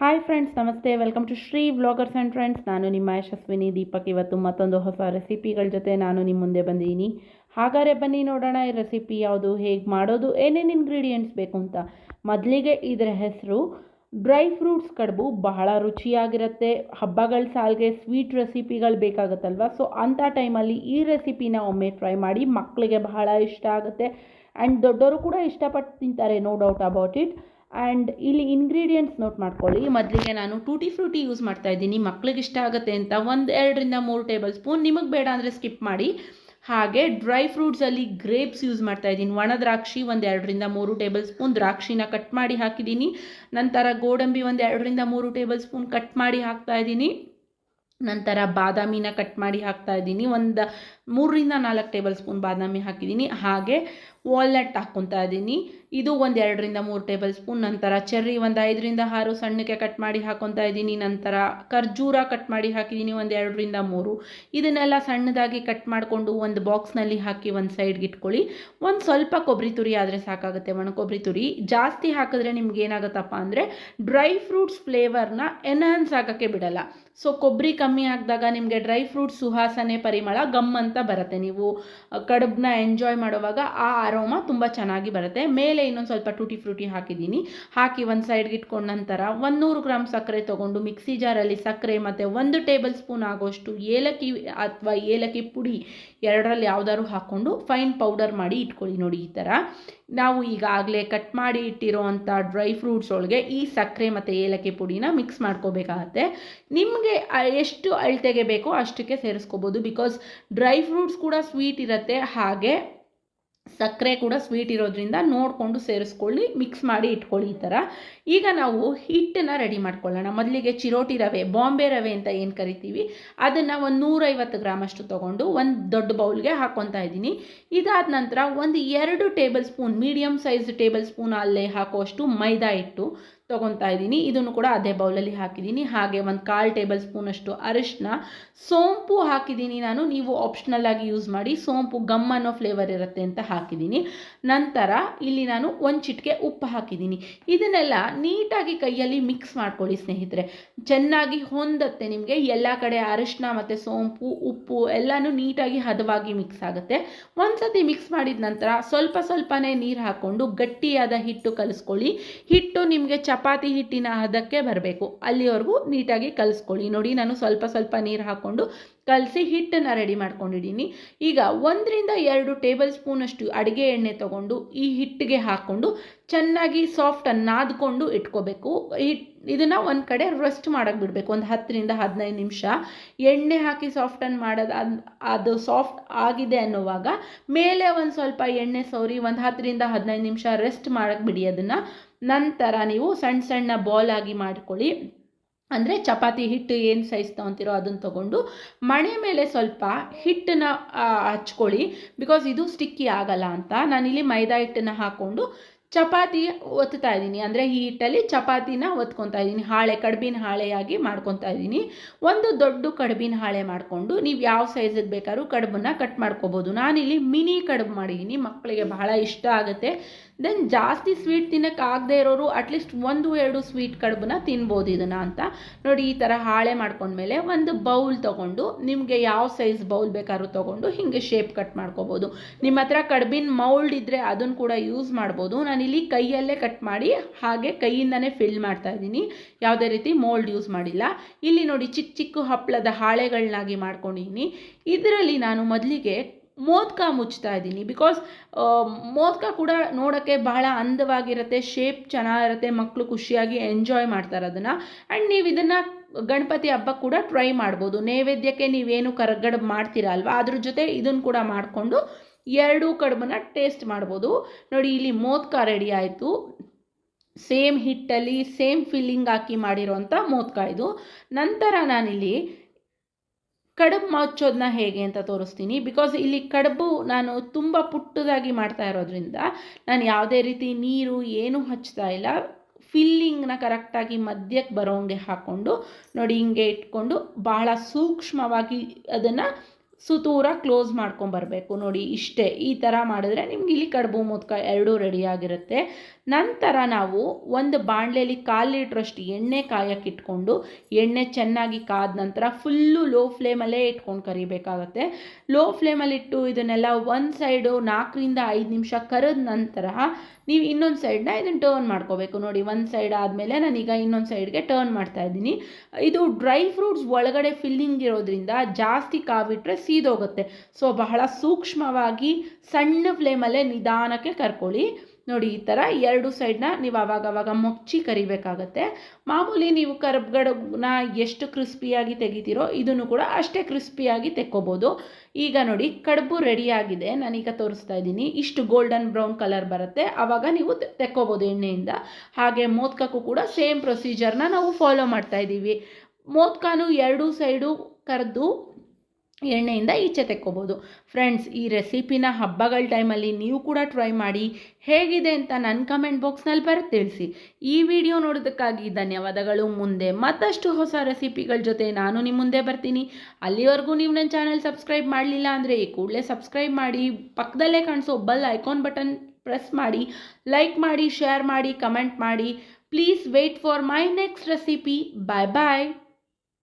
Hi friends ನಮಸ್ತೆ. Welcome to Shri vloggers and friends ನಾನು ನಿಮ್ಮ ಯಶಸ್ವಿನಿ ದೀಪಕ್. ಇವತ್ತು ಮತ್ತೊಂದು ಹೊಸ ರೆಸಿಪಿಗಳ ಜೊತೆ ನಾನು ನಿಮ್ಮ ಮುಂದೆ ಬಂದಿದ್ದೀನಿ. ಹಾಗಾದರೆ ಬನ್ನಿ ನೋಡೋಣ ಈ ರೆಸಿಪಿ ಯಾವುದು, ಹೇಗೆ ಮಾಡೋದು, ಏನೇನು ಇಂಗ್ರೀಡಿಯೆಂಟ್ಸ್ ಬೇಕು ಅಂತ. ಮೊದಲಿಗೆ ಇದರ ಹೆಸರು ಡ್ರೈ ಫ್ರೂಟ್ಸ್ ಕಡುಬು. ಬಹಳ ರುಚಿಯಾಗಿರುತ್ತೆ. ಹಬ್ಬಗಳ ಸಾಲಿಗೆ ಸ್ವೀಟ್ ರೆಸಿಪಿಗಳು ಬೇಕಾಗುತ್ತಲ್ವ? ಸೊ ಅಂಥ ಟೈಮಲ್ಲಿ ಈ ರೆಸಿಪಿನ ಒಮ್ಮೆ ಟ್ರೈ ಮಾಡಿ ಮಕ್ಕಳಿಗೆ ಬಹಳ ಇಷ್ಟ ಆಗುತ್ತೆ. ಆ್ಯಂಡ್ ದೊಡ್ಡವರು ಕೂಡ ಇಷ್ಟಪಟ್ಟು ತಿಂತಾರೆ no doubt about it and ಇಲ್ಲಿ ಇಂಗ್ರೀಡಿಯೆಂಟ್ಸ್ ನೋಟ್ ಮಾಡ್ಕೊಳ್ಳಿ. ಮೊದಲಿಗೆ ನಾನು ಟೂಟಿ ಫ್ರೂಟಿ ಯೂಸ್ ಮಾಡ್ತಾ ಇದ್ದೀನಿ. ಮಕ್ಳಿಗೆ ಇಷ್ಟ ಆಗುತ್ತೆ ಅಂತ ಒಂದು ಎರಡರಿಂದ ಮೂರು ಟೇಬಲ್ ಸ್ಪೂನ್ ನಿಮಗೆ ಬೇಡ ಅಂದರೆ ಸ್ಕಿಪ್ ಮಾಡಿ. ಹಾಗೆ ಡ್ರೈ ಫ್ರೂಟ್ಸಲ್ಲಿ ಗ್ರೇಪ್ಸ್ ಯೂಸ್ ಮಾಡ್ತಾ ಇದ್ದೀನಿ. ಒಣ ದ್ರಾಕ್ಷಿ ಒಂದು ಎರಡರಿಂದ ಮೂರು ಟೇಬಲ್ ಸ್ಪೂನ್ ದ್ರಾಕ್ಷಿನ ಕಟ್ ಮಾಡಿ ಹಾಕಿದ್ದೀನಿ. ನಂತರ ಗೋಡಂಬಿ ಒಂದು ಎರಡರಿಂದ ಮೂರು ಟೇಬಲ್ ಸ್ಪೂನ್ ಕಟ್ ಮಾಡಿ ಹಾಕ್ತಾ ಇದ್ದೀನಿ. ನಂತರ ಬಾದಾಮಿನ ಕಟ್ ಮಾಡಿ ಹಾಕ್ತಾ ಇದ್ದೀನಿ. ಒಂದು ಮೂರರಿಂದ ನಾಲ್ಕು ಟೇಬಲ್ ಸ್ಪೂನ್ ಬಾದಾಮಿ ಹಾಕಿದ್ದೀನಿ. ಹಾಗೆ ವಾಲ್ನಟ್ ಹಾಕ್ಕೊತಾ ಇದ್ದೀನಿ. ಇದು ಒಂದು ಎರಡರಿಂದ ಮೂರು ಟೇಬಲ್ ಸ್ಪೂನ್. ನಂತರ ಚೆರ್ರಿ ಒಂದು ಐದರಿಂದ ಆರು ಸಣ್ಣಕ್ಕೆ ಕಟ್ ಮಾಡಿ ಹಾಕ್ಕೊತಾ ಇದ್ದೀನಿ. ನಂತರ ಖರ್ಜೂರ ಕಟ್ ಮಾಡಿ ಹಾಕಿದ್ದೀನಿ ಒಂದು ಎರಡರಿಂದ ಮೂರು. ಇದನ್ನೆಲ್ಲ ಸಣ್ಣದಾಗಿ ಕಟ್ ಮಾಡಿಕೊಂಡು ಒಂದು ಬಾಕ್ಸ್ನಲ್ಲಿ ಹಾಕಿ ಒಂದು ಸೈಡ್ಗೆ ಇಟ್ಕೊಳ್ಳಿ. ಒಂದು ಸ್ವಲ್ಪ ಕೊಬ್ಬರಿ ತುರಿ ಆದರೆ ಸಾಕಾಗುತ್ತೆ ಒಣ ಕೊಬ್ಬರಿ ತುರಿ ಜಾಸ್ತಿ ಹಾಕಿದ್ರೆ ನಿಮ್ಗೆ ಏನಾಗುತ್ತಪ್ಪ ಅಂದರೆ ಡ್ರೈ ಫ್ರೂಟ್ಸ್ ಫ್ಲೇವರ್ನ ಎನ್ಹಾನ್ಸ್ ಆಗೋಕ್ಕೆ ಬಿಡಲ್ಲ. ಸೊ ಕೊಬ್ಬರಿ ಕಮ್ಮಿ ಹಾಕಿದಾಗ ನಿಮಗೆ ಡ್ರೈ ಫ್ರೂಟ್ಸ್ ಸುಹಾಸನೆ ಪರಿಮಳ ಗಮ್ ಅಂತ ಬರುತ್ತೆ. ನೀವು ಕಡುಬನ್ನ ಎಂಜಾಯ್ ಮಾಡುವಾಗ ಆ ಅರೋಮ ತುಂಬ ಚೆನ್ನಾಗಿ ಬರುತ್ತೆ. ಮೇಲೆ ಇನ್ನೊಂದು ಸ್ವಲ್ಪ ಟೂಟಿ ಫ್ರೂಟಿ ಹಾಕಿದ್ದೀನಿ. ಹಾಕಿ ಒಂದು ಸೈಡ್ಗೆ ಇಟ್ಕೊಂಡ ನಂತರ ಒಂದು ನೂರು ಗ್ರಾಮ್ ಸಕ್ಕರೆ ತೊಗೊಂಡು ಮಿಕ್ಸಿ ಜಾರಲ್ಲಿ ಸಕ್ಕರೆ ಮತ್ತು ಒಂದು ಟೇಬಲ್ ಸ್ಪೂನ್ ಆಗೋಷ್ಟು ಏಲಕ್ಕಿ ಅಥವಾ ಏಲಕ್ಕಿ ಪುಡಿ ಎರಡರಲ್ಲಿ ಯಾವುದಾದ್ರು ಹಾಕ್ಕೊಂಡು ಫೈನ್ ಪೌಡರ್ ಮಾಡಿ ಇಟ್ಕೊಳ್ಳಿ ನೋಡಿ ಈ ಥರ ನಾವು ಈಗಾಗಲೇ ಕಟ್ ಮಾಡಿ ಇಟ್ಟಿರೋ ಅಂಥ ಡ್ರೈ ಫ್ರೂಟ್ಸ್ ಒಳಗೆ ಈ ಸಕ್ಕರೆ ಮತ್ತು ಏಲಕ್ಕಿ ಪುಡಿನ ಮಿಕ್ಸ್ ಮಾಡ್ಕೋಬೇಕಾಗತ್ತೆ. ನಿಮಗೆ ಎಷ್ಟು ಅಳತೆಗೆ ಬೇಕೋ ಅಷ್ಟಕ್ಕೆ ಸೇರಿಸ್ಕೋಬೋದು ಬಿಕಾಸ್ ಡ್ರೈ ಫ್ರೂಟ್ಸ್ ಕೂಡ ಸ್ವೀಟ್ ಇರುತ್ತೆ, ಹಾಗೆ ಸಕ್ಕರೆ ಕೂಡ ಸ್ವೀಟ್ ಇರೋದ್ರಿಂದ ನೋಡಿಕೊಂಡು ಸೇರಿಸ್ಕೊಳ್ಳಿ ಮಿಕ್ಸ್ ಮಾಡಿ ಇಟ್ಕೊಳ್ಳಿ ಈ ಥರ ಈಗ ನಾವು ಹಿಟ್ಟನ್ನು ರೆಡಿ ಮಾಡ್ಕೊಳ್ಳೋಣ. ಮೊದಲಿಗೆ ಚಿರೋಟಿ ರವೆ, ಬಾಂಬೆ ರವೆ ಅಂತ ಏನು ಕರಿತೀವಿ, ಅದನ್ನು ಒಂದು ನೂರೈವತ್ತು ಗ್ರಾಮ್ ಅಷ್ಟು ತೊಗೊಂಡು ಒಂದು ದೊಡ್ಡ ಬೌಲ್ಗೆ ಹಾಕ್ಕೊತಾ ಇದ್ದೀನಿ. ಇದಾದ ನಂತರ ಒಂದು ಎರಡು tablespoon medium size tablespoon ಅಲ್ಲೇ ಹಾಕುವಷ್ಟು ಮೈದಾ ಹಿಟ್ಟು ತೊಗೊತಾ ಇದ್ದೀನಿ. ಇದನ್ನು ಕೂಡ ಅದೇ ಬೌಲಲ್ಲಿ ಹಾಕಿದ್ದೀನಿ. ಹಾಗೆ ಒಂದು ಕಾಲು ಟೇಬಲ್ ಸ್ಪೂನಷ್ಟು ಅರಿಶಿನ ಸೋಂಪು ಹಾಕಿದ್ದೀನಿ ನಾನು. ನೀವು ಆಪ್ಷನಲ್ ಆಗಿ ಯೂಸ್ ಮಾಡಿ ಸೋಂಪು ಗಮ್ ಅನ್ನೋ ಫ್ಲೇವರ್ ಇರುತ್ತೆ ಅಂತ ಹಾಕಿದ್ದೀನಿ. ನಂತರ ಇಲ್ಲಿ ನಾನು ಒಂದು ಚಿಟಿಕೆ ಉಪ್ಪು ಹಾಕಿದ್ದೀನಿ. ಇದನ್ನೆಲ್ಲ ನೀಟಾಗಿ ಕೈಯಲ್ಲಿ ಮಿಕ್ಸ್ ಮಾಡ್ಕೊಳ್ಳಿ ಸ್ನೇಹಿತರೆ. ಚೆನ್ನಾಗಿ ಹೊಂದತ್ತೆ ನಿಮಗೆ. ಎಲ್ಲ ಕಡೆ ಅರಿಶಿನ ಮತ್ತು ಸೋಂಪು, ಉಪ್ಪು ಎಲ್ಲನೂ ನೀಟಾಗಿ ಹದವಾಗಿ ಮಿಕ್ಸ್ ಆಗುತ್ತೆ. ಒಂದ್ಸತಿ ಮಿಕ್ಸ್ ಮಾಡಿದ ನಂತರ ಸ್ವಲ್ಪ ಸ್ವಲ್ಪನೇ ನೀರು ಹಾಕ್ಕೊಂಡು ಗಟ್ಟಿಯಾದ ಹಿಟ್ಟು ಕಲಿಸ್ಕೊಳ್ಳಿ. ಹಿಟ್ಟು ನಿಮಗೆ ಚಪಾತಿ ಹಿಟ್ಟಿನ ಹದಕ್ಕೆ ಬರಬೇಕು. ಅಲ್ಲಿವರೆಗೂ ನೀಟಾಗಿ ಕಲಿಸ್ಕೊಳ್ಳಿ. ನೋಡಿ ನಾನು ಸ್ವಲ್ಪ ಸ್ವಲ್ಪ ನೀರು ಹಾಕ್ಕೊಂಡು ಕಲಸಿ ಹಿಟ್ಟನ್ನು ರೆಡಿ ಮಾಡ್ಕೊಂಡಿದ್ದೀನಿ. ಈಗ ಒಂದರಿಂದ ಎರಡು ಟೇಬಲ್ ಸ್ಪೂನಷ್ಟು ಅಡುಗೆ ಎಣ್ಣೆ ತಗೊಂಡು ಈ ಹಿಟ್ಟಿಗೆ ಹಾಕ್ಕೊಂಡು ಚೆನ್ನಾಗಿ ಸಾಫ್ಟ್ ನಾದ್ಕೊಂಡು ಇಟ್ಕೋಬೇಕು. ಹಿಟ್ ಇದನ್ನು ಒಂದು ಕಡೆ ರೆಸ್ಟ್ ಮಾಡೋಕ್ಕೆ ಬಿಡಬೇಕು. ಒಂದು ಹತ್ತರಿಂದ ಹದಿನೈದು ನಿಮಿಷ ಎಣ್ಣೆ ಹಾಕಿ ಸಾಫ್ಟನ್ ಮಾಡೋದು ಅದು ಅದು ಸಾಫ್ಟ್ ಆಗಿದೆ ಅನ್ನುವಾಗ ಮೇಲೆ ಒಂದು ಸ್ವಲ್ಪ ಎಣ್ಣೆ ಸೌರಿ ಒಂದು ಹತ್ತರಿಂದ ಹದಿನೈದು ನಿಮಿಷ ರೆಸ್ಟ್ ಮಾಡೋಕ್ಕೆ ಬಿಡಿ ಅದನ್ನು. ನಂತರ ನೀವು ಸಣ್ಣ ಸಣ್ಣ ಬಾಲ್ ಆಗಿ ಮಾಡ್ಕೊಳ್ಳಿ. ಅಂದರೆ ಚಪಾತಿ ಹಿಟ್ಟು ಏನು ಸೈಜ್ ತೊಗೊತಿರೋ ಅದನ್ನು ತೊಗೊಂಡು ಮಣೆ ಮೇಲೆ ಸ್ವಲ್ಪ ಹಿಟ್ಟನ್ನ ಹಚ್ಕೊಳ್ಳಿ. ಬಿಕಾಸ್ ಇದು ಸ್ಟಿಕ್ಕಿ ಆಗಲ್ಲ ಅಂತ ನಾನಿಲ್ಲಿ ಮೈದಾ ಹಿಟ್ಟನ್ನು ಹಾಕ್ಕೊಂಡು ಚಪಾತಿ ಒತ್ತಾ ಇದ್ದೀನಿ. ಅಂದರೆ ಈ ಹಿಟ್ಟಲ್ಲಿ ಚಪಾತಿನ ಒತ್ಕೊತಾ ಇದ್ದೀನಿ. ಹಾಳೆ, ಕಡ್ಬಿನ ಹಾಳೆಯಾಗಿ ಮಾಡ್ಕೊತಾ ಇದ್ದೀನಿ. ಒಂದು ದೊಡ್ಡ ಕಡ್ಬಿನ ಹಾಳೆ ಮಾಡಿಕೊಂಡು ನೀವು ಯಾವ ಸೈಜಿಗೆ ಬೇಕಾದ್ರೂ ಕಡ್ಬನ್ನು ಕಟ್ ಮಾಡ್ಕೋಬೋದು. ನಾನಿಲ್ಲಿ ಮಿನಿ ಕಡುಬು ಮಾಡಿದ್ದೀನಿ. ಮಕ್ಕಳಿಗೆ ಬಹಳ ಇಷ್ಟ ಆಗುತ್ತೆ. ದೆನ್ ಜಾಸ್ತಿ ಸ್ವೀಟ್ ತಿನ್ನೋಕ್ಕಾಗದೇ ಇರೋರು ಅಟ್ಲೀಸ್ಟ್ ಒಂದು, ಎರಡು ಸ್ವೀಟ್ ಕಡುಬನ್ನ ತಿನ್ಬೋದು ಇದನ್ನು ಅಂತ. ನೋಡಿ ಈ ಥರ ಹಾಳೆ ಮಾಡ್ಕೊಂಡ್ಮೇಲೆ ಒಂದು ಬೌಲ್ ತೊಗೊಂಡು ನಿಮಗೆ ಯಾವ ಸೈಜ್ ಬೌಲ್ ಬೇಕಾದ್ರೂ ತೊಗೊಂಡು ಹೀಗೆ ಶೇಪ್ ಕಟ್ ಮಾಡ್ಕೋಬೋದು. ನಿಮ್ಮ ಹತ್ರ ಕಡುಬಿನ ಮೌಲ್ಡ್ ಇದ್ದರೆ ಅದನ್ನು ಕೂಡ ಯೂಸ್ ಮಾಡ್ಬೋದು. ನಾನಿಲ್ಲಿ ಕೈಯಲ್ಲೇ ಕಟ್ ಮಾಡಿ ಹಾಗೆ ಕೈಯಿಂದನೇ ಫಿಲ್ ಮಾಡ್ತಾ ಇದ್ದೀನಿ. ಯಾವುದೇ ರೀತಿ ಮೋಲ್ಡ್ ಯೂಸ್ ಮಾಡಿಲ್ಲ. ಇಲ್ಲಿ ನೋಡಿ ಚಿಕ್ಕ ಚಿಕ್ಕ ಹಪ್ಪಳದ ಹಾಳೆಗಳನ್ನಾಗಿ ಮಾಡ್ಕೊಂಡಿದ್ದೀನಿ. ಇದರಲ್ಲಿ ನಾನು ಮೊದಲಿಗೆ ಮೋದಕ ಮುಚ್ತಾ ಇದ್ದೀನಿ. ಬಿಕಾಸ್ ಮೋದಕ ಕೂಡ ನೋಡೋಕ್ಕೆ ಬಹಳ ಅಂದವಾಗಿರುತ್ತೆ ಶೇಪ್ ಚೆನ್ನಾಗಿರುತ್ತೆ ಮಕ್ಕಳು ಖುಷಿಯಾಗಿ ಎಂಜಾಯ್ ಮಾಡ್ತಾರೆ ಅದನ್ನು ಆ್ಯಂಡ್ ನೀವು ಇದನ್ನು ಗಣಪತಿ ಹಬ್ಬ ಕೂಡ ಟ್ರೈ ಮಾಡ್ಬೋದು. ನೈವೇದ್ಯಕ್ಕೆ ನೀವೇನು ಕರಗಡ ಮಾಡ್ತೀರಾ ಅಲ್ವಾ? ಅದ್ರ ಜೊತೆ ಇದನ್ನು ಕೂಡ ಮಾಡಿಕೊಂಡು ಎರಡೂ ಕಡುಬನ್ನ ಟೇಸ್ಟ್ ಮಾಡ್ಬೋದು. ನೋಡಿ, ಇಲ್ಲಿ ಮೋದಕ ರೆಡಿ ಆಯಿತು. ಸೇಮ್ ಹಿಟ್ಟಲ್ಲಿ ಸೇಮ್ ಫಿಲ್ಲಿಂಗ್ ಹಾಕಿ ಮಾಡಿರೋಂಥ ಮೋದಕ ಇದು. ನಂತರ ನಾನಿಲ್ಲಿ ಕಡುಬು ಮಚ್ಚೋದನ್ನ ಹೇಗೆ ಅಂತ ತೋರಿಸ್ತೀನಿ. ಬಿಕಾಸ್ ಇಲ್ಲಿ ಕಡುಬು ನಾನು ತುಂಬ ಪುಟ್ಟದಾಗಿ ಮಾಡ್ತಾ ಇರೋದ್ರಿಂದ ನಾನು ಯಾವುದೇ ರೀತಿ ನೀರು ಏನೂ ಹಚ್ತಾ ಇಲ್ಲ. ಫಿಲ್ಲಿಂಗ್ನ ಕರೆಕ್ಟಾಗಿ ಮಧ್ಯಕ್ಕೆ ಬರೋಂಗೆ ಹಾಕ್ಕೊಂಡು ನೋಡಿ ಹಿಂಗೆ ಇಟ್ಕೊಂಡು ಭಾಳ ಸೂಕ್ಷ್ಮವಾಗಿ ಅದನ್ನು ಸುತೂರ ಕ್ಲೋಸ್ ಮಾಡ್ಕೊಂಬರ್ಬೇಕು. ನೋಡಿ, ಇಷ್ಟೇ. ಈ ಥರ ಮಾಡಿದ್ರೆ ನಿಮ್ಗೆ ಇಲ್ಲಿ ಕಡುಬು ಮುದ್ಕ ಎರಡೂ ರೆಡಿಯಾಗಿರುತ್ತೆ ನಂತರ ನಾವು ಒಂದು ಬಾಣಲೆಯಲ್ಲಿ ಕಾಲು ಲೀಟ್ರಷ್ಟು ಎಣ್ಣೆ ಕಾಯಕ್ಕಿಟ್ಕೊಂಡು ಎಣ್ಣೆ ಚೆನ್ನಾಗಿ ಕಾದ ನಂತರ ಫುಲ್ಲು ಲೋ ಫ್ಲೇಮಲ್ಲೇ ಇಟ್ಕೊಂಡು ಕರಿಬೇಕಾಗತ್ತೆ. ಲೋ ಫ್ಲೇಮಲ್ಲಿಟ್ಟು ಇದನ್ನೆಲ್ಲ ಒಂದು ಸೈಡು ನಾಲ್ಕರಿಂದ ಐದು ನಿಮಿಷ ಕರೆದ ನಂತರ ನೀವು ಇನ್ನೊಂದು ಸೈಡ್ನ ಇದನ್ನು ಟರ್ನ್ ಮಾಡ್ಕೋಬೇಕು. ನೋಡಿ, ಒಂದು ಸೈಡ್ ಆದಮೇಲೆ ನಾನೀಗ ಇನ್ನೊಂದು ಸೈಡ್ಗೆ ಟರ್ನ್ ಮಾಡ್ತಾ ಇದ್ದೀನಿ. ಇದು ಡ್ರೈ ಫ್ರೂಟ್ಸ್ ಒಳಗಡೆ ಫಿಲ್ಲಿಂಗ್ ಇರೋದ್ರಿಂದ ಜಾಸ್ತಿ ಕಾವಿಟ್ರೆ ಸೀದೋಗುತ್ತೆ. ಸೊ ಬಹಳ ಸೂಕ್ಷ್ಮವಾಗಿ ಸಣ್ಣ ಫ್ಲೇಮಲ್ಲೇ ನಿಧಾನಕ್ಕೆ ಕರ್ಕೊಳ್ಳಿ. ನೋಡಿ, ಈ ಥರ ಎರಡು ಸೈಡ್ನ ನೀವು ಆವಾಗವಾಗ ಮುಚ್ಚಿ ಕರಿಬೇಕಾಗತ್ತೆ. ಮಾಮೂಲಿ ನೀವು ಕರ್ಗಡನ ಎಷ್ಟು ಕ್ರಿಸ್ಪಿಯಾಗಿ ತೆಗಿತೀರೋ ಇದನ್ನು ಕೂಡ ಅಷ್ಟೇ ಕ್ರಿಸ್ಪಿಯಾಗಿ ತೆಕ್ಕೋಬೋದು. ಈಗ ನೋಡಿ, ಕಡುಬು ರೆಡಿಯಾಗಿದೆ ನಾನೀಗ ತೋರಿಸ್ತಾ ಇದ್ದೀನಿ. ಇಷ್ಟು ಗೋಲ್ಡನ್ ಬ್ರೌನ್ ಕಲರ್ ಬರುತ್ತೆ. ಆವಾಗ ನೀವು ತೆಕ್ಕೋಬೋದು ಎಣ್ಣೆಯಿಂದ. ಹಾಗೆ ಮೋದಕಕ್ಕೂ ಕೂಡ ಸೇಮ್ ಪ್ರೊಸೀಜರ್ನ ನಾವು ಫಾಲೋ ಮಾಡ್ತಾ ಇದ್ದೀವಿ. ಮೋದಕನೂ ಎರಡೂ ಸೈಡು ಕರೆದು ಎಣ್ಣೆಯಿಂದ ಈಚೆ ತೆಕ್ಕೋಬೋದು. ಫ್ರೆಂಡ್ಸ್ ಈ ರೆಸಿಪಿನ ಹಬ್ಬಗಳ ಟೈಮಲ್ಲಿ ನೀವು ಕೂಡ ಟ್ರೈ ಮಾಡಿ ಹೇಗಿದೆ ಅಂತ ನನ್ನ ಕಮೆಂಟ್ ಬಾಕ್ಸ್ನಲ್ಲಿ ಬರೆದು ತಿಳಿಸಿ. ಈ ವಿಡಿಯೋ ನೋಡೋದಕ್ಕಾಗಿ ಧನ್ಯವಾದಗಳು. ಮುಂದೆ ಮತ್ತಷ್ಟು ಹೊಸ ರೆಸಿಪಿಗಳ ಜೊತೆ ನಾನು ನಿಮ್ಮ ಮುಂದೆ ಬರ್ತೀನಿ. ಅಲ್ಲಿವರೆಗೂ ನೀವು ನನ್ನ ಚಾನಲ್ ಸಬ್ಸ್ಕ್ರೈಬ್ ಮಾಡಲಿಲ್ಲ ಅಂದರೆ ಕೂಡಲೇ ಸಬ್ಸ್ಕ್ರೈಬ್ ಮಾಡಿ, ಪಕ್ಕದಲ್ಲೇ ಕಾಣಿಸೋ ಬೆಲ್ ಐಕಾನ್ ಬಟನ್ ಪ್ರೆಸ್ ಮಾಡಿ ಲೈಕ್ ಮಾಡಿ ಶೇರ್ ಮಾಡಿ ಕಮೆಂಟ್ ಮಾಡಿ. Please wait for my next recipe bye bye